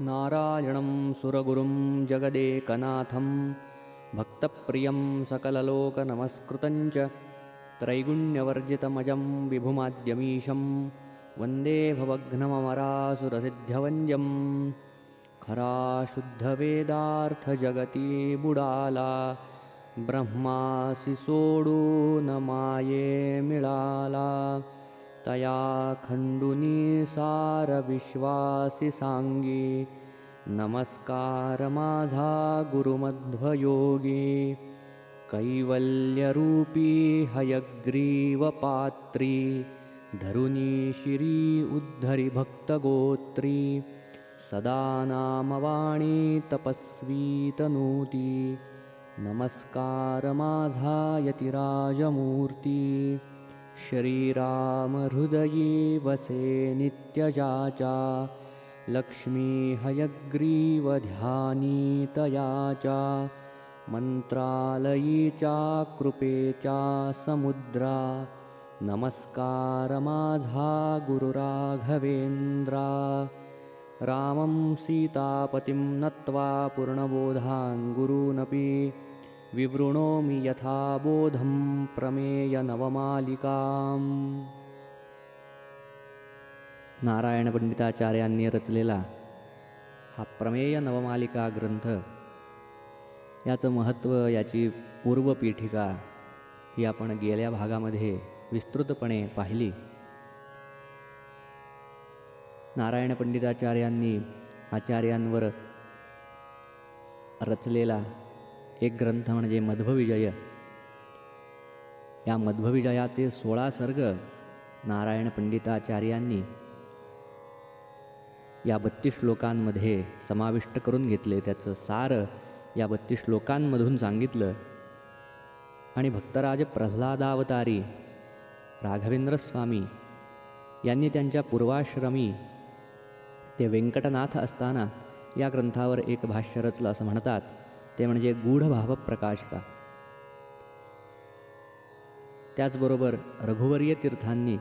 नारायणं सुरगुरुं जगदेकनाथं भक्तप्रियं सकललोकनमस्कृतं च त्रैगुण्यवर्जितमजं विभुमाद्यमीशं वन्दे भवघ्नममरासुरसिद्ध्यवन्द्यं खरा शुद्धवेदार्थजगती बुडाला ब्रह्मासि सोडून माये मिळाला तया खण्डुनीसारविश्वासि साङ्गी नमस्कारमाधा गुरुमध्वयोगी। कैवल्यरूपी हयग्रीवपात्री। धरुणी शिरी उद्धरि भक्तगोत्री सदा नामवाणी तपस्वीतनूती। नमस्कारमाझा यतिराजमूर्ति श्रीरामहृदये वसे नित्यजा च लक्ष्मीहयग्रीवधानीतया च मन्त्रालयी चा कृपे च समुद्रा नमस्कारमाझा गुरुराघवेन्द्रा। रामं सीतापतिं नत्वा पूर्णबोधान् गुरूनपि विवृणोमि यथा बोधं प्रमेयनवमालिकाम् नारायण पंडिताचार्यांनी रचलेला हा प्रमेय नवमालिका ग्रंथ याचं महत्त्व याची पूर्वपीठिका ही आपण गेल्या भागामध्ये विस्तृतपणे पाहिली. नारायण पंडिताचार्यांनी आचार्यांवर रचलेला एक ग्रंथ म्हणजे मध्वविजय. या मध्वविजयाचे सोळा सर्ग नारायण पंडिताचार्यांनी या बत्तीस श्लोकांमध्ये समाविष्ट करून घेतले. त्याचं सार या बत्तीस श्लोकांमधून सांगितलं. आणि भक्तराज प्रल्हादावतारी राघवेंद्र स्वामी यांनी त्यांच्या पूर्वाश्रमी ते व्यंकटनाथ असताना या ग्रंथावर एक भाष्य रचलं असं म्हणतात. ते म्हणजे गूढ भाव प्रकाशका त्याचबरोबर रघुवर्य तीर्थांनी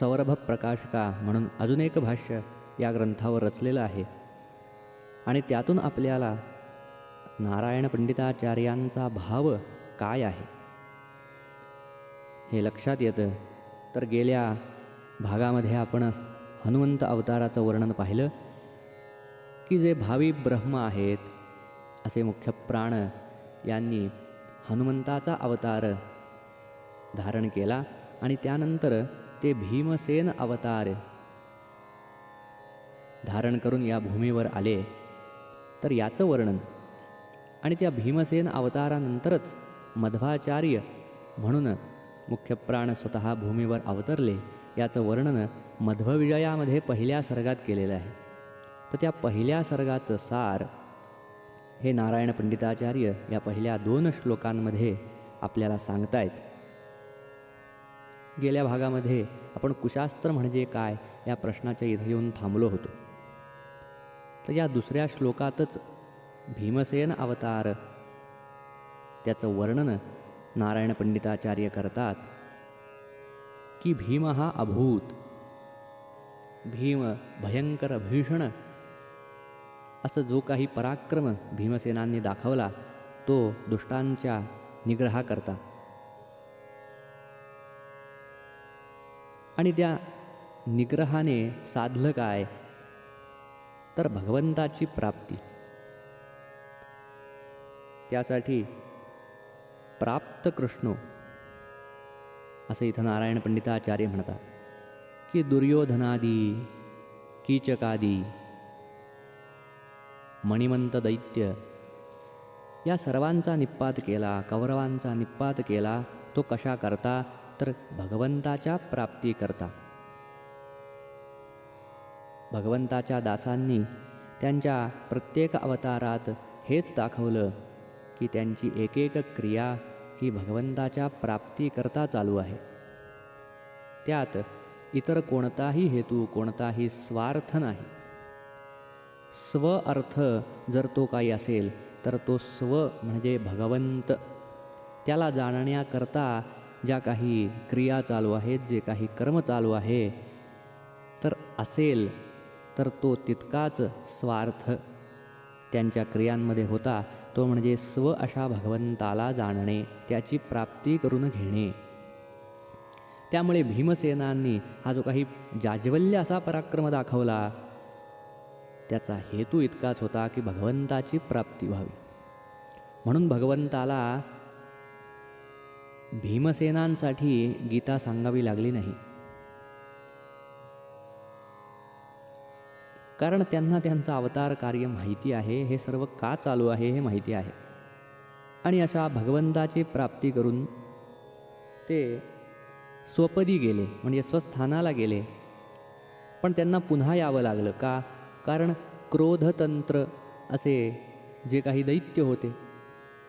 सौरभ प्रकाशका म्हणून अजून एक भाष्य या ग्रंथावर रचलेलं आहे. आणि त्यातून आपल्याला नारायण पंडिताचार्यांचा भाव काय आहे? हे लक्षात येतं. तर गेल्या भागामध्ये आपण हनुमंत अवताराचं वर्णन पाहिलं. की जे भावी ब्रह्म आहेत असे मुख्य प्राण यांनी हनुमंताचा अवतार धारण केला आणि त्यानंतर ते भीमसेन अवतार धारण करून या भूमीवर आले. तर याचं वर्णन आणि त्या भीमसेन अवतारानंतरच मध्वाचार्य म्हणून मुख्य प्राण स्वतः भूमीवर अवतरले याचं वर्णन मध्वविजयामध्ये पहिल्या सर्गात केलेलं आहे. तर त्या पहिल्या सर्गाचं सार हे नारायण पंडिताचार्य या पहिल्या दोन श्लोकांमध्ये आपल्याला सांगतायत. गेल्या भागामध्ये आपण कुशास्त्र म्हणजे काय या प्रश्नाच्या इथं येऊन थांबलो होतो. तर या दुसऱ्या श्लोकातच भीमसेन अवतार त्याचं वर्णन नारायण पंडिताचार्य करतात की भीम हा अभूत भीम भयंकर भीषण असं जो काही पराक्रम भीमसेनांनी दाखवला तो दुष्टांच्या निग्रहाकरता. आणि त्या निग्रहाने साधलं काय? तर भगवंताची प्राप्ती. त्यासाठी प्राप्त कृष्णो असं इथं नारायण पंडिताचार्य म्हणतात की दुर्योधनादी कीचकादी मणिमंत दैत्य. या सर्वांचा निपात केला कौरवांचा निपात केला तो कशा करता? तर भगवंताच्या प्राप्तीकरता भगवंताच्या दासांनी त्यांच्या प्रत्येक अवतारात हेच दाखवलं की त्यांची एकेक एक क्रिया ही भगवंताच्या प्राप्तीकरता चालू आहे. त्यात इतर कोणताही हेतू कोणताही स्वार्थ नाही. स्व अर्थ जर तो काही असेल तर तो स्व म्हणजे भगवंत. त्याला जाणण्याकरता ज्या काही क्रिया चालू आहेत जे काही कर्म चालू आहे तर असेल तर तो तितकाच स्वार्थ. त्यांच्या क्रियांमध्ये होता तो म्हणजे स्व अशा भगवंताला जाणणे त्याची प्राप्ती करून घेणे. त्यामुळे भीमसेनांनी हा जो काही जाज्वल्य असा पराक्रम दाखवला त्याचा हेतू इतकाच होता की भगवंताची प्राप्ती व्हावी. म्हणून भगवंताला भीमसेनांसाठी गीता सांगावी लागली नाही. कारण त्यांना त्यांचं अवतार कार्य माहिती आहे हे सर्व का चालू आहे हे माहिती आहे. आणि अशा भगवंताची प्राप्ती करून ते स्वपदी गेले म्हणजे स्वस्थानाला गेले. पण त्यांना पुन्हा यावं लागलं का? कारण क्रोधतंत्र असे जे काही दैत्य होते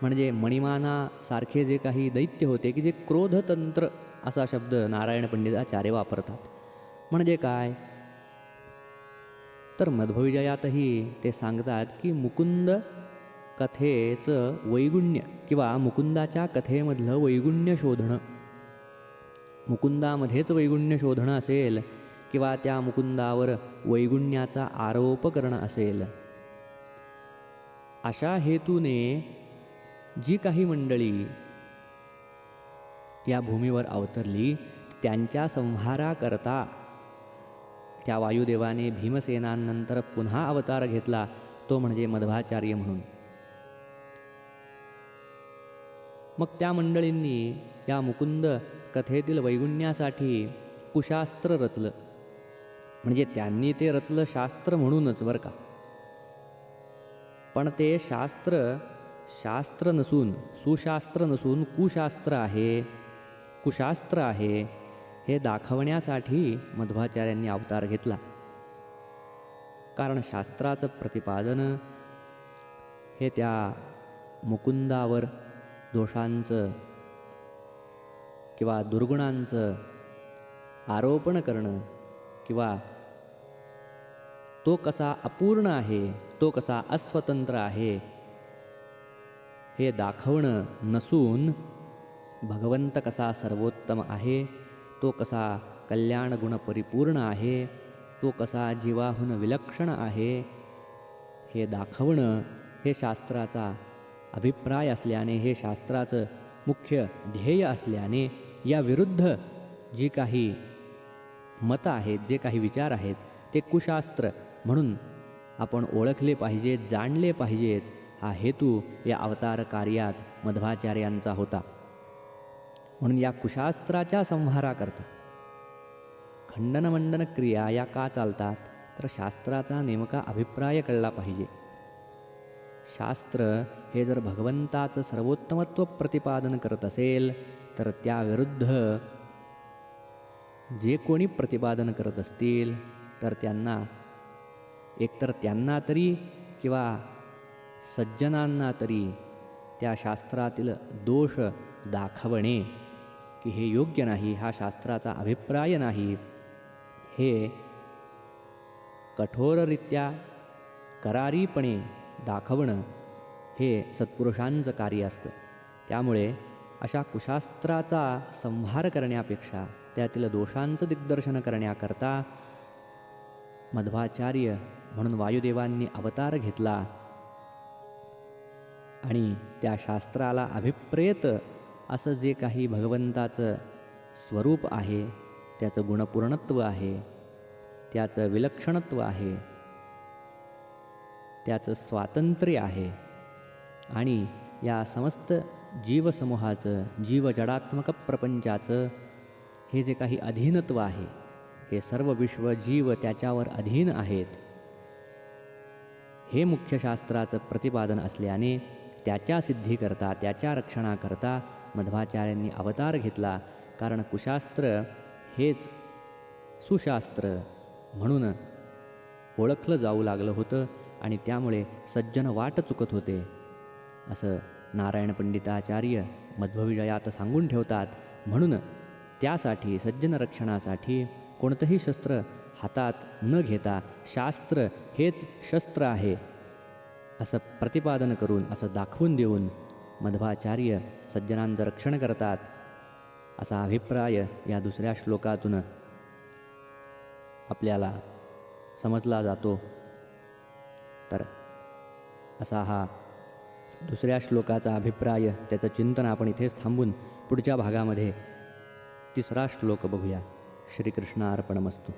म्हणजे मणिमानासारखे जे काही दैत्य होते की जे क्रोधतंत्र असा शब्द नारायण पंडिताचार्य वापरतात. म्हणजे काय? तर मध्वविजयातही ते सांगतात की मुकुंद कथेचं वैगुण्य किंवा मुकुंदाच्या कथेमधलं वैगुण्य शोधणं. मुकुंदामध्येच वैगुण्य शोधणं असेल किंवा त्या मुकुंदावर वैगुण्याचा आरोप करणं असेल. अशा हेतूने जी काही मंडळी या भूमीवर अवतरली त्यांच्या संहाराकरता त्या वायुदेवाने भीमसेनानंतर पुन्हा अवतार घेतला तो म्हणजे मध्वाचार्य म्हणून. मग त्या मंडळींनी या मुकुंद कथेतील वैगुण्यासाठी कुशास्त्र रचलं. म्हणजे त्यांनी ते रचलं शास्त्र म्हणूनच बरं का. पण ते शास्त्र शास्त्र नसून सुशास्त्र नसून कुशास्त्र आहे. कुशास्त्र आहे हे दाखवण्यासाठी मध्वाचार्यांनी अवतार घेतला. कारण शास्त्राचं प्रतिपादन हे त्या मुकुंदावर दोषांचं किंवा दुर्गुणांचं आरोपण करणं किंवा तो कसा अपूर्ण आहे तो कसा अस्वतंत्र आहे हे दाखवणं नसून भगवंत कसा सर्वोत्तम आहे तो कसा कल्याण गुण परिपूर्ण आहे तो कसा जीवाहून विलक्षण आहे हे दाखवणं हे शास्त्राचा अभिप्राय असल्याने हे शास्त्राचं मुख्य ध्येय असल्याने या विरुद्ध जी काही मतं आहेत जे काही विचार आहेत ते कुशास्त्र म्हणून आपण ओळखले पाहिजेत जाणले पाहिजेत. हा हेतू या अवतार कार्यात मध्वाचार्यांचा होता. म्हणून या कुशास्त्राच्या संहाराकरता खंडनमंडन क्रिया या का चालतात? तर शास्त्राचा नेमका अभिप्राय कळला पाहिजे. शास्त्र हे जर भगवंताचं सर्वोत्तमत्व प्रतिपादन करत असेल तर त्याविरुद्ध जे कोणी प्रतिपादन करत असतील तर त्यांना एकतर त्यांना तरी किंवा सज्जनांना तरी त्या शास्त्रातील दोष दाखवणे की हे योग्य नाही हा शास्त्राचा अभिप्राय नाही हे कठोररित्या करारीपणे दाखवणं हे सत्पुरुषांचं कार्य असतं. त्यामुळे अशा कुशास्त्राचा संहार करण्यापेक्षा त्यातील दोषांचं दिग्दर्शन करण्याकरता मध्वाचार्य म्हणून वायुदेवांनी अवतार घेतला. आणि त्या शास्त्राला अभिप्रेत असं जे काही भगवंताचं स्वरूप आहे त्याचं गुणपूर्णत्व आहे त्याचं विलक्षणत्व आहे त्याचं स्वातंत्र्य आहे आणि या समस्त जीवसमूहाचं जीवजडात्मक प्रपंचाचं हे जे काही अधीनत्व आहे हे सर्व विश्व जीव त्याच्यावर अधीन आहेत. हे मुख्य शास्त्राचं प्रतिपादन असल्याने त्याच्या सिद्धीकरता त्याच्या रक्षणाकरता मध्वाचार्यांनी अवतार घेतला कारण कुशास्त्र हेच सुशास्त्र म्हणून ओळखलं जाऊ लागलं होतं आणि त्यामुळे सज्जन वाट चुकत होते. असं नारायण पंडिताचार्य मध्वविजयात सांगून ठेवतात म्हणून त्यासाठी सज्जन रक्षणासाठी कोणतंही शस्त्र हातात न घेता शास्त्र हेच शस्त्र आहे असं प्रतिपादन करून असं दाखवून देऊन मध्वाचार्य सज्जनांचं रक्षण करतात असा अभिप्राय या दुसऱ्या श्लोकातून आपल्याला समजला जातो. तर असा हा दुसऱ्या श्लोकाचा अभिप्राय त्याचं चिंतन आपण इथेच थांबून पुढच्या भागामध्ये तिसरा श्लोक बघूया. श्रीकृष्ण अर्पणमस्तू